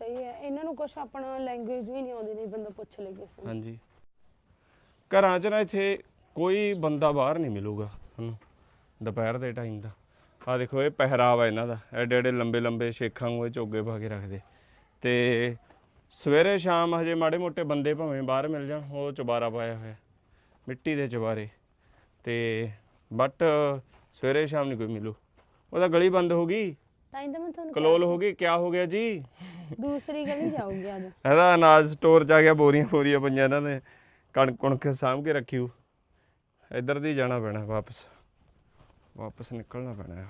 ਸਹੀ ਹੈ ਇਹਨਾਂ ਨੂੰ ਕੁਝ ਆਪਣਾ ਲੈਂਗੁਏਜ ਵੀ ਨਹੀਂ ਆਉਂਦੀ ਨਹੀਂ ਬੰਦਾ ਪੁੱਛ ਲੇ ਕਿਸੇ ਹਾਂਜੀ। ਘਰਾਂ 'ਚ ਨਾ ਇੱਥੇ ਕੋਈ ਬੰਦਾ ਬਾਹਰ ਨਹੀਂ ਮਿਲੂਗਾ ਤੁਹਾਨੂੰ ਦੁਪਹਿਰ ਦੇ ਟਾਈਮ ਦਾ। ਆ ਦੇਖੋ ਇਹ ਪਹਿਰਾਵਾ ਇਹਨਾਂ ਦਾ। ਐਡੇ ਐਡੇ ਲੰਬੇ ਲੰਬੇ ਸ਼ੇਖਾਂ ਨੂੰ ਇਹ ਚੋਗੇ ਪਾ ਕੇ ਰੱਖਦੇ। ਤੇ ਸਵੇਰੇ ਸ਼ਾਮ ਹਜੇ ਮਾੜੇ ਮੋਟੇ ਬੰਦੇ ਭਾਵੇਂ ਬਾਹਰ ਮਿਲ ਜਾਣ ਉਹ ਚੁਬਾਰਾ ਪਾਇਆ ਹੋਇਆ। ਮਿੱਟੀ ਦੇ ਚੁਬਾਰੇ। ਤੇ ਬਟ ਸਵੇਰੇ ਸ਼ਾਮ ਨਹੀਂ ਕੋਈ ਮਿਲੂ। ਉਹਦਾ ਗਲੀ ਬੰਦ ਹੋ ਗਈ। ਤਾਂ ਹੀ ਤਾਂ ਮੈਂ ਤੁਹਾਨੂੰ ਕਲੋਲ ਹੋ ਗਈ ਕਿਆ ਹੋ ਗਿਆ ਜੀ? ਦੂਸਰੀ ਗਲੀ ਜਾਊਗੀ ਅੱਜ। ਇਹਦਾ ਅਨਾਜ ਸਟੋਰ ਚ ਆ ਗਿਆ ਬੋਰੀਆਂ ਬੋਰੀਆਂ ਪਈਆਂ ਇਹਨਾਂ ਨੇ। ਕਣਕ ਕੁਣਕ ਸਾਂਭ ਕੇ ਰੱਖੀ ਹੋ ਇੱਧਰ ਦੀ ਜਾਣਾ ਪੈਣਾ ਵਾਪਸ। ਵਾਪਸ ਨਿਕਲਣਾ ਪੈਣਾ ਹੈ।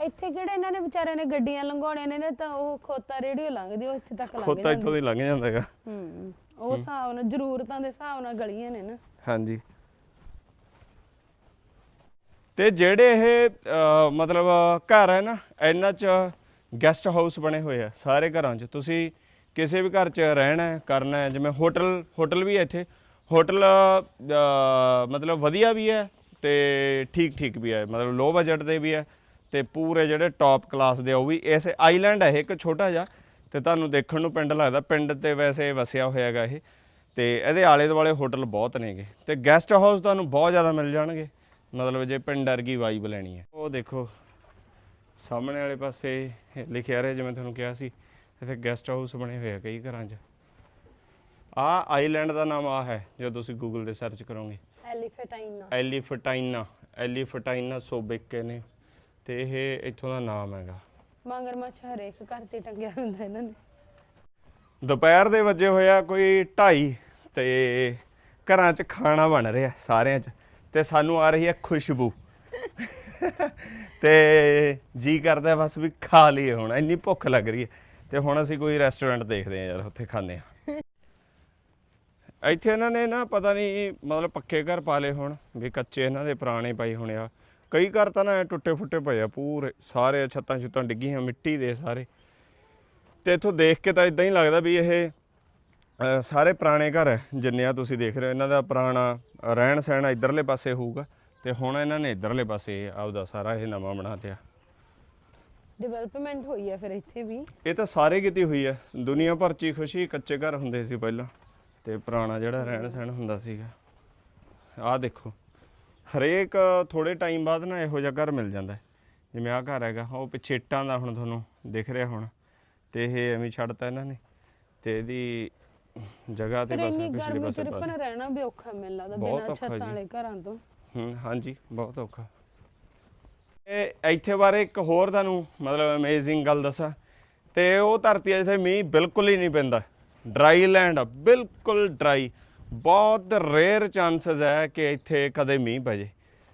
ਇੱਥੇ ਕਿਹੜੇ ਇਹਨਾਂ ਨੇ ਵਿਚਾਰਿਆਂ ਨੇ ਗੱਡੀਆਂ ਲੰਘਾਉਣੀਆਂ ਨੇ ਨੇ ਤਾਂ ਉਹ ਖੋਤਾ ਰੇਡੀਓ ਲੰਘਦੀ ਉਹ ਇੱਥੇ ਤੱਕ ਲੰਘ ਖੋਤਾ ਇੱਥੋਂ ਦੀ ਲੰਘ ਜਾਂਦਾ ਹੈਗਾ। ਹੂੰ ਉਹ ਹਿਸਾਬ ਨਾਲ ਜ਼ਰੂਰਤਾਂ ਦੇ ਹਿਸਾਬ ਨਾਲ ਗਲੀਆਂ ਨੇ ਨਾ। ਹਾਂਜੀ। ਤੇ ਜਿਹੜੇ ਇਹ ਮਤਲਬ ਘਰ ਹੈ ਨਾ ਇਹਨਾਂ ਚ ਗੈਸਟ ਹਾਊਸ ਬਣੇ ਹੋਏ ਆ ਸਾਰੇ ਘਰਾਂ 'ਚ। ਤੁਸੀਂ ਕਿਸੇ ਵੀ ਘਰ 'ਚ ਰਹਿਣਾ ਹੈ ਕਰਨਾ ਹੈ ਜਿਵੇਂ ਹੋਟਲ ਹੋਟਲ ਵੀ ਹੈ ਇੱਥੇ। ਹੋਟਲ ਅ, ਮਤਲਬ ਵਧੀਆ ਵੀ ਹੈ ਤੇ ਠੀਕ ਠੀਕ ਵੀ ਹੈ। ਮਤਲਬ ਲੋ ਬਜਟ ਦੇ ਵੀ ਹੈ ਤੇ ਪੂਰੇ ਜਿਹੜੇ ਟੌਪ ਕਲਾਸ ਦੇ ਆ, ਉਹ ਵੀ ਇਸ ਆਈਲੈਂਡ ਹੈ ਇਹ, ਇੱਕ ਛੋਟਾ ਜਿਹਾ। ਤੇ ਤੁਹਾਨੂੰ ਦੇਖਣ ਨੂੰ ਪਿੰਡ ਲੱਗਦਾ, ਪਿੰਡ ਤੇ ਵੈਸੇ ਵਸਿਆ ਹੋਇਆ ਹੈਗਾ ਇਹ। ਤੇ ਇਹਦੇ ਆਲੇ ਦੁਆਲੇ ਹੋਟਲ ਬਹੁਤ ਨੇਗੇ। ਤੇ ਗੈਸਟ ਹਾਊਸ ਤੁਹਾਨੂੰ ਬਹੁਤ ਜ਼ਿਆਦਾ ਮਿਲ ਜਾਣਗੇ। ਮਤਲਬ ਜੇ ਪਿੰਡ ਵਰਗੀ ਵਾਈਬ ਲੈਣੀ ਹੈ। ਉਹ ਦੇਖੋ, ਸਾਹਮਣੇ ਵਾਲੇ ਪਾਸੇ ਲਿਖਿਆ ਰਿਹਾ ਜਿਵੇਂ ਤੁਹਾਨੂੰ ਕਿਹਾ ਸੀ। ਇੱਥੇ ਗੈਸਟ ਹਾਊਸ ਬਣੇ ਹੋਏ ਆ ਕਈ ਘਰਾਂ 'ਚ। ਆ ਆਈਲੈਂਡ ਦਾ ਨਾਮ ਆ ਹੈ ਜੋ ਤੁਸੀਂ ਗੂਗਲ ਤੇ ਸਰਚ ਕਰੋਗੇ। ਐਲੀਫੈਂਟਾਈਨਾ। ਐਲੀਫਟਾਈਨਾ ਐਲੀਫਟਾਈਨਾ ਸੋਬੇਕੇ ਨੇ ਤੇ ਇਹ ਇੱਥੋਂ ਦਾ ਨਾਮ ਹੈਗਾ। ਮਗਰਮੱਛ ਹਰੇਕ ਘਰ ਤੇ ਟੰਗਿਆ ਹੁੰਦਾ ਇਹਨਾਂ ਨੇ। ਦੁਪਹਿਰ ਦੇ ਵੱਜੇ ਹੋਇਆ ਕੋਈ 2:30 ਤੇ ਘਰਾਂ 'ਚ ਖਾਣਾ ਬਣ ਰਿਹਾ ਸਾਰਿਆਂ 'ਚ ਤੇ ਸਾਨੂੰ ਆ ਰਹੀ ਹੈ ਖੁਸ਼ਬੂ। ਤੇ ਜੀ ਕਰਦਾ ਬਸ ਵੀ ਖਾ ਲਈਏ ਹੁਣ ਇੰਨੀ ਭੁੱਖ ਲੱਗ ਰਹੀ ਹੈ। ਤੇ ਹੁਣ ਅਸੀਂ ਕੋਈ ਰੈਸਟੋਰੈਂਟ ਦੇਖਦੇ ਆ ਯਾਰ ਉੱਥੇ ਖਾਂਦੇ ਆ ਇੱਥੇ ਇਹਨਾਂ ਨੇ ਨਾ ਪਤਾ ਨਹੀਂ ਮਤਲਬ ਪੱਕੇ ਘਰ ਪਾ ਲਏ ਹੁਣ ਵੀ ਕੱਚੇ ਇਹਨਾਂ ਦੇ ਪੁਰਾਣੇ ਪਏ ਹੋਣੇ ਆ। ਕਈ ਘਰ ਤਾਂ ਨਾ ਟੁੱਟੇ ਫੁੱਟੇ ਪਏ ਆ ਪੂਰੇ ਸਾਰੇ ਛੱਤਾਂ ਛੁੱਤਾਂ ਡਿੱਗੀਆਂ ਮਿੱਟੀ ਦੇ ਸਾਰੇ। ਤੇ ਇੱਥੋਂ ਦੇਖ ਕੇ ਤਾਂ ਇਦਾਂ ਹੀ ਲੱਗਦਾ ਵੀ ਇਹ ਸਾਰੇ ਪੁਰਾਣੇ ਘਰ ਹੈ ਜਿੰਨੇ ਆ ਤੁਸੀਂ ਦੇਖ ਰਹੇ ਹੋ ਇਹਨਾਂ ਦਾ ਪੁਰਾਣਾ ਰਹਿਣ ਸਹਿਣ ਇਧਰਲੇ ਪਾਸੇ ਹੋਊਗਾ ਤੇ ਹੁਣ ਇਹਨਾਂ ਨੇ ਇਧਰਲੇ ਪਾਸੇ ਆਪਦਾ ਸਾਰਾ ਇਹ ਨਵਾਂ ਬਣਾ ਲਿਆ ਡਿਵੈਲਪਮੈਂਟ ਹੋਈ ਹੈ ਫਿਰ ਇੱਥੇ ਵੀ। ਇਹ ਤਾਂ ਸਾਰੇ ਕਿਤੇ ਹੋਈ ਹੈ ਦੁਨੀਆ ਭਰ ਚ ਹੀ ਖੁਸ਼ੀ ਕੱਚੇ ਘਰ ਹੁੰਦੇ ਸੀ ਪਹਿਲਾਂ। ਤੇ ਪੁਰਾਣਾ ਜਿਹੜਾ ਰਹਿਣ ਸਹਿਣ ਹੁੰਦਾ ਸੀਗਾ। ਆਹ ਦੇਖੋ ਹਰੇਕ ਥੋੜੇ ਟਾਈਮ ਬਾਅਦ ਨਾ ਇਹੋ ਜਿਹਾ ਘਰ ਮਿਲ ਜਾਂਦਾ। ਜਿਵੇਂ ਆਹ ਘਰ ਹੈਗਾ ਉਹ ਪਿੱਛੇ ਇੱਟਾਂ ਦਾ ਹੁਣ ਤੁਹਾਨੂੰ ਦਿਖ ਰਿਹਾ ਹੁਣ। ਤੇ ਇਹ ਐਵੇਂ ਛੱਡਤਾ ਇਹਨਾਂ ਨੇ ਤੇ ਇਹਦੀ ਜਗ੍ਹਾ ਤੇ ਬਸ ਪਿਛਲੇ ਪਾਸੇ ਪਾ ਰਹਿਣਾ ਵੀ ਔਖਾ ਮੈਨੂੰ ਲੱਗਦਾ ਬਿਨਾਂ ਛੱਤਾਂ। ਵਾਲੇ ਘਰਾਂ ਤੋਂ। ਹੂੰ ਹਾਂਜੀ ਬਹੁਤ ਔਖਾ। ਇਹ ਇੱਥੇ ਬਾਰੇ ਇੱਕ ਹੋਰ ਤੁਹਾਨੂੰ ਮਤਲਬ ਅਮੇਜ਼ਿੰਗ ਗੱਲ ਦੱਸਾਂ। ਤੇ ਉਹ ਧਰਤੀ ਆ ਜਿੱਥੇ ਮੀਂਹ ਬਿਲਕੁਲ ਹੀ ਨਹੀਂ ਪੈਂਦਾ। ਡਰਾਈ ਲੈਂਡ ਆ ਬਿਲਕੁਲ ਡਰਾਈ ਬਹੁਤ ਰੇਅਰ ਚਾਂਸਸ ਹੈ ਕਿ ਇੱਥੇ ਕਦੇ ਮੀਂਹ ਪੈ ਜੇ।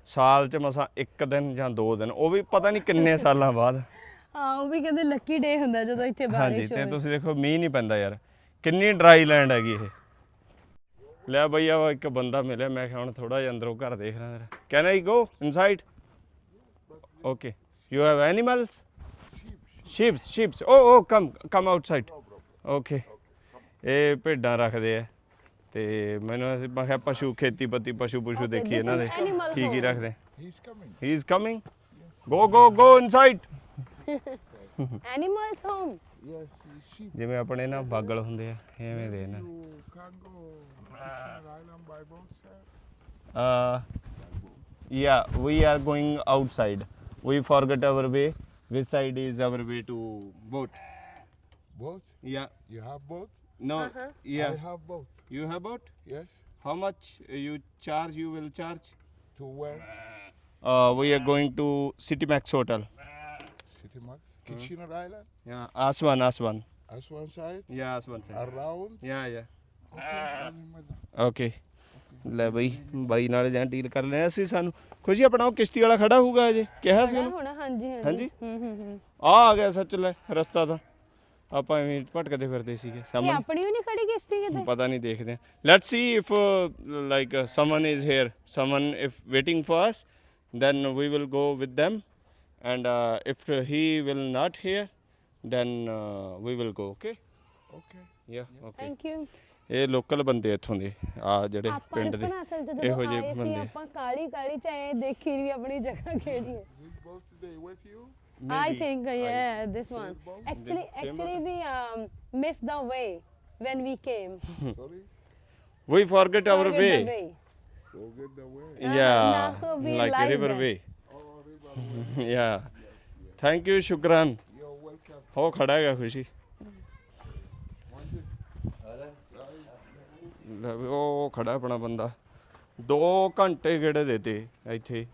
ਸਾਲ 'ਚ ਮਸਾਂ ਇੱਕ ਦਿਨ ਜਾਂ ਦੋ ਦਿਨ ਉਹ ਵੀ ਪਤਾ ਨਹੀਂ ਕਿੰਨੇ ਸਾਲਾਂ ਬਾਅਦ। ਹਾਂ ਉਹ ਵੀ ਕਹਿੰਦੇ ਲੱਕੀ ਡੇ ਹੁੰਦਾ ਜਦੋਂ ਇੱਥੇ ਹਾਂਜੀ ਬਾਰਿਸ਼ ਤੇ ਹੋਵੇ। ਤੁਸੀਂ ਦੇਖੋ ਮੀਂਹ ਨਹੀਂ ਪੈਂਦਾ ਯਾਰ। ਕਿੰਨੀ ਡਰਾਈ ਲੈਂਡ ਹੈਗੀ ਇਹ। ਲੈ ਬਈਆ ਇੱਕ ਬੰਦਾ ਮਿਲਿਆ ਮੈਂ ਕਿਹਾ ਹੁਣ ਥੋੜਾ ਜਿਹਾ ਅੰਦਰੋਂ ਘਰ ਦੇਖਣਾ ਜਰਾ। Can I go inside okay you have animals sheeps sheeps oh oh come come outside okay ਇਹ ਭੇਡਾਂ ਰੱਖਦੇ ਆ ਤੇ ਮੈਨੂੰ ਅਸੀਂ ਮੈਂ ਕਿਹਾ ਪਸ਼ੂ ਖੇਤੀਪਤੀ ਪਸ਼ੂ ਪਸ਼ੂ ਦੇਖੀ ਇਹਨਾਂ ਦੇ ਕੀ ਕੀ. ਰੱਖਦੇ He's coming. He is coming go go go inside animals home he's sheep. ਜਿਵੇਂ ਆਪਣੇ ਨਾ ਬਾਗਲ ਹੁੰਦੇ ਆ ਐਵੇਂ ਦੇ Island by boat, sir. Uh, yeah, we are going outside. We forgot our way. Which side is our way to boat? Boat? Yeah. You have boat? No. Uh-huh. Yeah. I have boat. You have boat? Yes. How much you charge? You will charge? To where? Uh, we are going to City Max Hotel. City Max. Kitchener Island. Yeah. Aswan, Aswan. As one side. Yeah, Aswan side. Around. Yeah, yeah. Okay ਲੈ ਬਈ ਬਾਈ ਨਾਲ ਜਾਂ ਡੀਲ ਕਰ ਲੈਣਾ ਅਸੀਂ ਸਾਨੂੰ ਖੁਸ਼ੀ ਆਪਣਾ ਉਹ ਕਿਸ਼ਤੀ ਵਾਲਾ ਖੜਾ ਹੋਊਗਾ ਅਜੇ ਕਿਹਾ ਸੀ ਉਹਨੂੰ ਹੁਣ ਹਾਂਜੀ ਹਾਂਜੀ? ਹੂੰ ਹੂੰ ਹੂੰ ਆ ਆ ਗਿਆ ਸੱਚ ਲੈ ਰਸਤਾ ਤਾਂ ਆਪਾਂ ਐਵੇਂ ਭਟਕਦੇ ਫਿਰਦੇ ਸੀਗੇ ਇਹ ਸਾਹਮਣੇ। ਆਪਣੀ ਵੀ ਨਹੀਂ ਖੜੀ ਕਿਸ਼ਤੀ ਕਿਤੇ? ਪਤਾ ਨਹੀਂ ਦੇਖਦੇ ਹਾਂ। Let's see if like someone is here someone if waiting for us then we will go with them. And uh, if he will not here then uh, we will go okay? Okay. yeah okay. Thank you ਇਹ ਲੋਕਲ ਬੰਦੇ ਇੱਥੋਂ ਦੇ ਆ ਜਿਹੜੇ ਆਪਾਂ ਪਿੰਡ ਦੇ। ਰਪਨ ਅਸਲ ਚ ਇਹੋ ਜਦੋਂ ਜਿਹੇ ਆਏ ਸੀ ਬੰਦੇ। ਆਪਾਂ ਕਾਲੀ ਕਾਲੀ ਚ ਆਏ ਦੇਖੀ ਵੀ ਆਪਣੀ ਜਗ੍ਹਾ ਕਿਹੜੀ ਹੈ। This boat today with you? I Maybe. think uh, yeah, this Same one. boat? Actually, Same actually we um, missed the way when we came. Sorry. we forget our Forget way the way. Forget the way. Uh, yeah now we like like river that. way Oh, river. yeah thank you shukran You're welcome. ਹੋ ਖੜਾ ਹੈਗਾ ਖੁਸ਼ੀ. ਲੈ ਵੀ ਉਹ ਖੜਾ ਆਪਣਾ ਬੰਦਾ 2 ਘੰਟੇ ਗੇੜੇ ਦੇਤੇ ਇੱਥੇ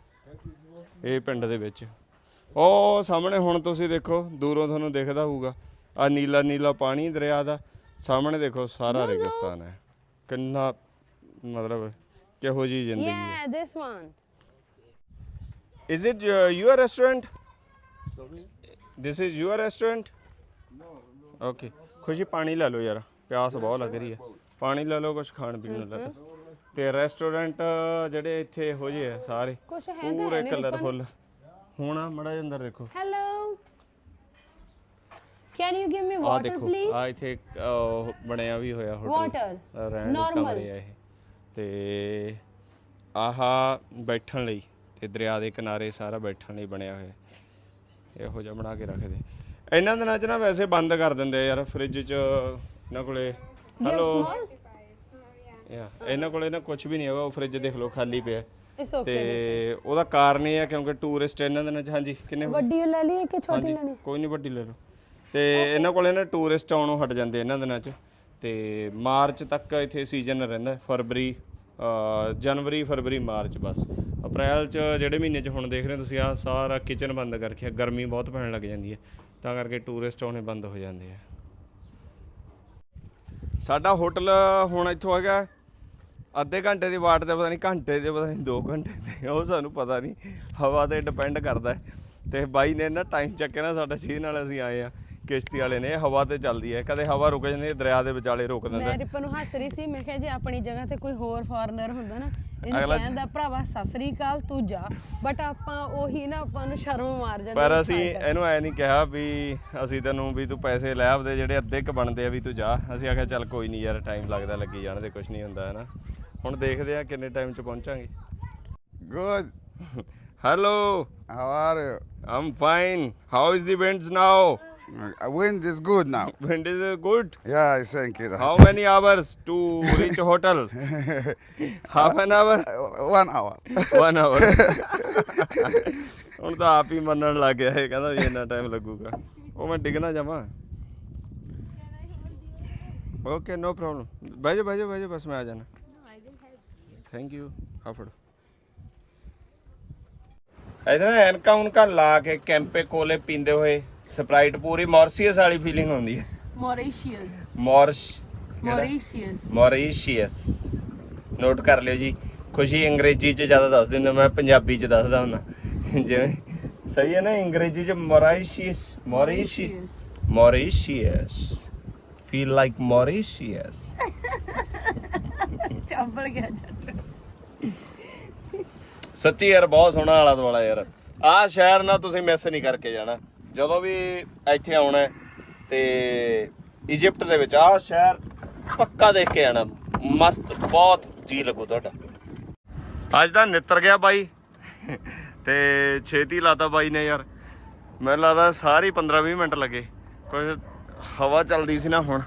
ਇਹ ਪਿੰਡ ਦੇ ਵਿੱਚ ਉਹ ਸਾਹਮਣੇ ਹੁਣ ਤੁਸੀਂ ਦੇਖੋ ਦੂਰੋਂ ਤੁਹਾਨੂੰ ਦਿਖਦਾ ਹੋਊਗਾ। ਆ ਨੀਲਾ ਨੀਲਾ ਪਾਣੀ ਦਰਿਆ ਦਾ ਸਾਹਮਣੇ ਦੇਖੋ ਸਾਰਾ ਰੇਗਿਸਤਾਨ ਹੈ। ਕਿੰਨਾ ਮਤਲਬ ਕਿਹੋ ਜੀ ਜ਼ਿੰਦਗੀ ਹੈ। Yeah, this one. Is it your restaurant? This is your restaurant okay ਖੁਸ਼ੀ ਪਾਣੀ ਲੈ ਲਓ ਯਾਰ। ਪਿਆਸ ਬਹੁਤ ਲੱਗ ਰਹੀ ਹੈ। ਪਾਣੀ ਲੈ ਲਓ ਕੁਝ ਖਾਣ ਪੀਣ ਨੂੰ ਲੈ ਲਓ। ਤੇ ਰੈਸਟੋਰੈਂਟ ਜਿਹੜੇ ਇੱਥੇ ਇਹੋ ਜਿਹੇ ਆ ਸਾਰੇ ਕੁਛ ਪੂਰੇ ਕਲਰਫੁਲ ਹੁਣ ਮੜਾ ਅੰਦਰ ਦੇਖੋ। Hello. Can can you give me a water ਦੇਖੋ ਪਲੀਜ਼ ਆ ਇੱਥੇ ਇੱਕ, ਅਹ, ਬਣਿਆ ਵੀ ਹੋਇਆ ਹੋਟਲ। ਵਾਟਰ ਰਹਿਣ ਲਈ Normal. ਕਮਰੇ ਆ ਇਹ। ਤੇ ਆਹ ਬੈਠਣ ਲਈ ਤੇ ਦਰਿਆ ਦੇ ਕਿਨਾਰੇ ਸਾਰਾ ਬੈਠਣ ਲਈ ਬਣਿਆ ਹੋਇਆ। ਇਹੋ ਜਿਹਾ ਬਣਾ ਕੇ ਰੱਖਦੇ। ਇਹਨਾਂ ਦਿਨਾਂ 'ਚ ਨਾ ਵੈਸੇ ਬੰਦ ਕਰ ਦਿੰਦੇ ਆ ਯਾਰ ਫ੍ਰਿਜ 'ਚ ਇਹਨਾਂ ਕੋਲੇ। ਹੈਲੋ ਯਾ ਇਹਨਾਂ ਕੋਲੇ ਨਾ ਕੁਝ ਵੀ ਨਹੀਂ ਹੈਗਾ ਉਹ ਫ੍ਰਿਜ ਦੇਖ ਲਓ ਖਾਲੀ ਪਿਆ। ਤੇ ਉਹਦਾ ਕਾਰਨ ਇਹ ਆ ਕਿਉਂਕਿ ਟੂਰਿਸਟ ਇਹਨਾਂ ਦਿਨਾਂ 'ਚ ਹਾਂਜੀ ਕਿੰਨੇ ਵੱਡੀ ਲੈ ਲਈਏ ਕਿ ਛੋਟੀ ਹਾਂਜੀ ਲੈਣੀ ਕੋਈ ਨਹੀਂ ਵੱਡੀ ਲੈ ਲਓ। ਤੇ ਇਹਨਾਂ ਕੋਲੇ ਨਾ ਟੂਰਿਸਟ ਆਉਣੋਂ ਹਟ ਜਾਂਦੇ ਇਹਨਾਂ ਦਿਨਾਂ 'ਚ। ਤੇ ਮਾਰਚ ਤੱਕ ਇੱਥੇ ਸੀਜ਼ਨ ਰਹਿੰਦਾ ਫਰਵਰੀ ਅ, ਜਨਵਰੀ ਫਰਵਰੀ ਮਾਰਚ ਬਸ। ਅਪ੍ਰੈਲ 'ਚ ਜਿਹੜੇ ਮਹੀਨੇ 'ਚ ਹੁਣ ਦੇਖ ਰਹੇ ਹੋ ਤੁਸੀਂ ਆ ਸਾਰਾ ਕਿਚਨ ਬੰਦ ਕਰਕੇ ਗਰਮੀ ਬਹੁਤ ਪੈਣ ਲੱਗ ਜਾਂਦੀ ਹੈ। ਤਾਂ ਕਰਕੇ ਟੂਰਿਸਟ ਆਉਣੇ ਬੰਦ ਹੋ ਜਾਂਦੇ ਆ। ਸਾਡਾ ਹੋਟਲ ਹੁਣ ਇੱਥੋਂ ਹੈਗਾ ਅੱਧੇ ਘੰਟੇ ਦੀ ਵਾਟ ਤੇ ਪਤਾ ਨਹੀਂ ਘੰਟੇ ਦੇ ਪਤਾ ਨਹੀਂ 2 ਘੰਟੇ ਦੇ ਉਹ ਸਾਨੂੰ ਪਤਾ ਨਹੀਂ ਹਵਾ ਤੇ ਡਿਪੈਂਡ ਕਰਦਾ। ਤੇ ਬਾਈ ਨੇ ਨਾ ਟਾਈਮ ਚੱਕਿਆ ਨਾ ਸਾਡਾ ਜਿਹਦੇ ਨਾਲ ਅਸੀਂ ਆਏ ਆ ਕਿਸ਼ਤੀ ਵਾਲੇ ਨੇ ਹਵਾ ਤੇ ਚੱਲਦੀ ਹੈ ਕਦੇ ਹਵਾ ਰੁਕ ਜਾਂਦੀ ਹੈ ਦਰਿਆ ਦੇ ਵਿਚਾਲੇ ਰੋਕ ਦਿੰਦਾ। ਮੈਂ ਰਿਪਨ ਨੂੰ ਹੱਸ ਰਹੀ ਸੀ ਮੈਂ ਕਿਹਾ ਜੇ ਆਪਣੀ ਜਗ੍ਹਾ ਤੇ ਕੋਈ ਹੋਰ ਫੋਰਨਰ ਹੁੰਦਾ ਨਾ ਇਹਨੂੰ ਕਹਿੰਦਾ ਭਰਾਵਾ ਸਤਿ ਸ੍ਰੀ ਅਕਾਲ ਤੂੰ ਜਾ। ਬਟ ਆਪਾਂ ਉਹੀ ਨਾ ਆਪਾਂ ਨੂੰ ਸ਼ਰਮ ਮਾਰ ਜਾਂਦੇ ਪਰ ਅਸੀਂ। ਇਹਨੂੰ ਐ ਨਹੀਂ ਕਿਹਾ ਵੀ ਅਸੀਂ ਤੈਨੂੰ ਵੀ ਤੂੰ ਪੈਸੇ ਲੈ ਆਪਦੇ ਜਿਹੜੇ ਅੱਧੇ ਕ ਬਣਦੇ ਆ ਵੀ ਤੂੰ ਜਾ। ਅਸੀਂ ਆਖਿਆ ਚੱਲ ਕੋਈ ਨਹੀਂ ਯਾਰ ਟਾਈਮ ਲੱਗਦਾ ਲੱਗੀ ਜਾਣ ਦੇ ਕੁਝ ਨਹੀਂ ਹੁੰਦਾ ਹੈ ਨਾ ਹੁਣ ਦੇਖਦੇ ਆ ਕਿੰਨੇ ਟਾਈਮ ਚ ਪਹੁੰਚਾਂਗੇ Good. Hello How are you? I'm fine how is the winds now Uh, wind is good now. wind is good Yeah, I think it. how many hours to reach hotel half an hour Uh, One hour. one hour ਹੁਣ ਤਾਂ ਆਪ ਹੀ ਮੰਨਣ ਲੱਗ ਗਿਆ ਇਹ ਕਹਿੰਦਾ ਵੀ ਇੰਨਾ ਟਾਈਮ ਲੱਗੂਗਾ ਉਹ ਮੈਂ ਡਿੱਗ ਨਾ ਜਾਵਾਂ ਓਕੇ ਨੋ ਪ੍ਰੋਬਲਮ ਬਹਿ ਜਾ ਬਹਿ ਜਾ ਬਹਿ ਜਾ ਬਸ ਮੈਂ ਆ ਜਾਣਾ ਥੈਂਕ ਯੂ ਆ ਫੜੋ ਇਹਦੇ ਨਾਲ ਐਨਕਾਂ ਉਨਕਾਂ ਲਾ ਕੇ ਕੈਂਪੇ ਕੋਲੇ ਪੀਂਦੇ ਹੋਏ ਸਪਰਾਈਟ ਪੂਰੀ ਮੌਰਸੀਅਸ ਵਾਲੀ ਫੀਲਿੰਗ ਹੁੰਦੀ ਹੈ। Mauritius. Mauritius Mauritius. Mauritius. Note ਕਰ ਲਿਓ ਜੀ ਖੁਸ਼ੀ ਅੰਗਰੇਜ਼ੀ ਚ ਜ਼ਿਆਦਾ ਦੱਸ ਦਿੰਦਾ ਮੈਂ ਪੰਜਾਬੀ ਚ ਦੱਸਦਾ ਹੁੰਦਾ। ਜਿਵੇਂ ਸਹੀ ਹੈ ਨਾ ਅੰਗਰੇਜ਼ੀ ਚ Mauritius Mauritius. Mauritius. Feel like Mauritius. ਚੱਬਲ ਗਿਆ ਜੱਟ। ਸੱਚੀ ਯਾਰ ਬਹੁਤ ਸੋਹਣਾ ਆਲਾ ਦੁਆਲਾ ਯਾਰ। ਆਹ ਸ਼ਹਿਰ ਨਾ ਤੁਸੀਂ ਮਿਸ ਨਹੀਂ ਕਰਕੇ ਜਾਣਾ। ਜਦੋਂ ਵੀ ਇੱਥੇ ਆਉਣਾ ਹੈ ਤੇ ਇਜਿਪਟ ਦੇ ਵਿੱਚ ਆਹ ਸ਼ਹਿਰ ਪੱਕਾ ਦੇਖ ਕੇ ਆਣਾ। ਮਸਤ ਬਹੁਤ ਜੀ ਲੱਗੂ ਤੁਹਾਡਾ। ਅੱਜ ਦਾ ਨਿੱਤਰ ਗਿਆ ਬਾਈ। ਤੇ ਛੇਤੀ ਲਾਤਾ ਬਾਈ ਨੇ ਯਾਰ। ਮੈਨੂੰ ਲੱਗਦਾ ਸਾਰੀ 15-20 ਮਿੰਟ ਲੱਗੇ। ਕੁਝ ਹਵਾ ਚੱਲਦੀ ਸੀ ਨਾ ਹੁਣ।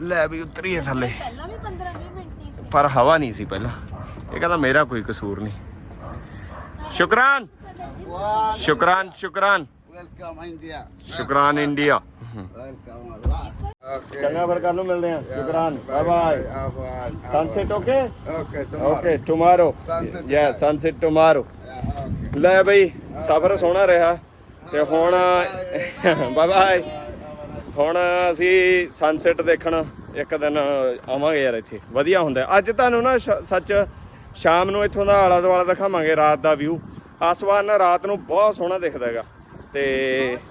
ਲੈ ਵੀ ਉਤਰੀਏ ਥੱਲੇ। ਪਹਿਲਾਂ ਵੀ 15 20 ਮਿੰਟ ਹੀ ਸੀ। ਪਰ ਹਵਾ ਨਹੀਂ ਸੀ ਪਹਿਲਾਂ। ਇਹ ਕਹਿੰਦਾ ਮੇਰਾ ਕੋਈ ਕਸੂਰ ਨਹੀਂ। ਸ਼ੁਕਰਾਨ। ਸ਼ੁਕਰਾਨ ਸ਼ੁਕਰਾਨ। Welcome, India. ਸ਼ੁਕਰਾਨ ਇੰਡੀਆ. ਚੰਗਾ ਫਿਰ ਕੱਲ ਨੂੰ ਮਿਲਦੇ Yeah, ਸ਼ੁਕਰਾਨ। Bye bye sunset okay. Okay, tomorrow. Okay tomorrow yeah. Sunset tomorrow. ਲੈ ਬਈ ਸਫ਼ਰ ਸੋਹਣਾ ਰਿਹਾ। ਤੇ ਹੁਣ ਬਾਏ ਬਾਏ ਹੁਣ ਅਸੀਂ ਸਨਸੈਟ ਦੇਖਣ ਇੱਕ ਦਿਨ ਆਵਾਂਗੇ ਯਾਰ ਇੱਥੇ। ਵਧੀਆ ਹੁੰਦਾ। ਅੱਜ ਤੁਹਾਨੂੰ ਨਾ ਸੱਚ ਸ਼ਾਮ ਨੂੰ ਇੱਥੋਂ ਦਾ ਆਲਾ ਦੁਆਲਾ ਦਿਖਾਵਾਂਗੇ ਰਾਤ ਦਾ ਵਿਊ ਆਸਮਾਨ ਨਾ ਰਾਤ ਨੂੰ ਬਹੁਤ ਸੋਹਣਾ ਦਿਖਦਾ ਹੈਗਾ। ਤੇ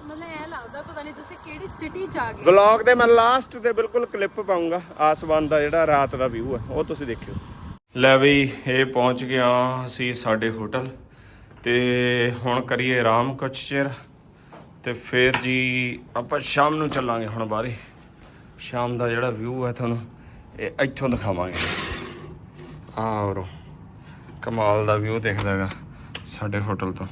ਮਤਲਬ ਐ ਲੱਗਦਾ ਪਤਾ ਨਹੀਂ ਤੁਸੀਂ ਕਿਹੜੀ ਸਿਟੀ ਚ ਆ ਗਏ। ਵਲੌਗ ਦੇ ਮੈਂ ਲਾਸਟ ਤੇ ਬਿਲਕੁਲ ਕਲਿੱਪ ਪਾਉਂਗਾ। ਆਸਮਾਨ ਦਾ ਜਿਹੜਾ ਰਾਤ ਦਾ ਵਿਊ ਹੈ ਉਹ ਤੁਸੀਂ ਦੇਖਿਓ। ਲੈ ਬਈ ਇਹ ਪਹੁੰਚ ਗਿਆ ਅਸੀਂ ਸਾਡੇ ਹੋਟਲ ਤੇ ਹੁਣ ਕਰੀਏ ਆਰਾਮ ਕੁਛ ਚਿਰ। ਤੇ ਫਿਰ ਜੀ ਆਪਾਂ ਸ਼ਾਮ ਨੂੰ ਚੱਲਾਂਗੇ ਹੁਣ ਬਾਹਰੇ ਸ਼ਾਮ ਦਾ ਜਿਹੜਾ ਵਿਊ ਹੈ ਤੁਹਾਨੂੰ ਇਹ ਇੱਥੋਂ ਦਿਖਾਵਾਂਗੇ। ਆਹ ਔਰੋ ਕਮਾਲ ਦਾ ਵਿਊ ਦਿਖਦਾ ਹੈਗਾ ਸਾਡੇ ਹੋਟਲ ਤੋਂ।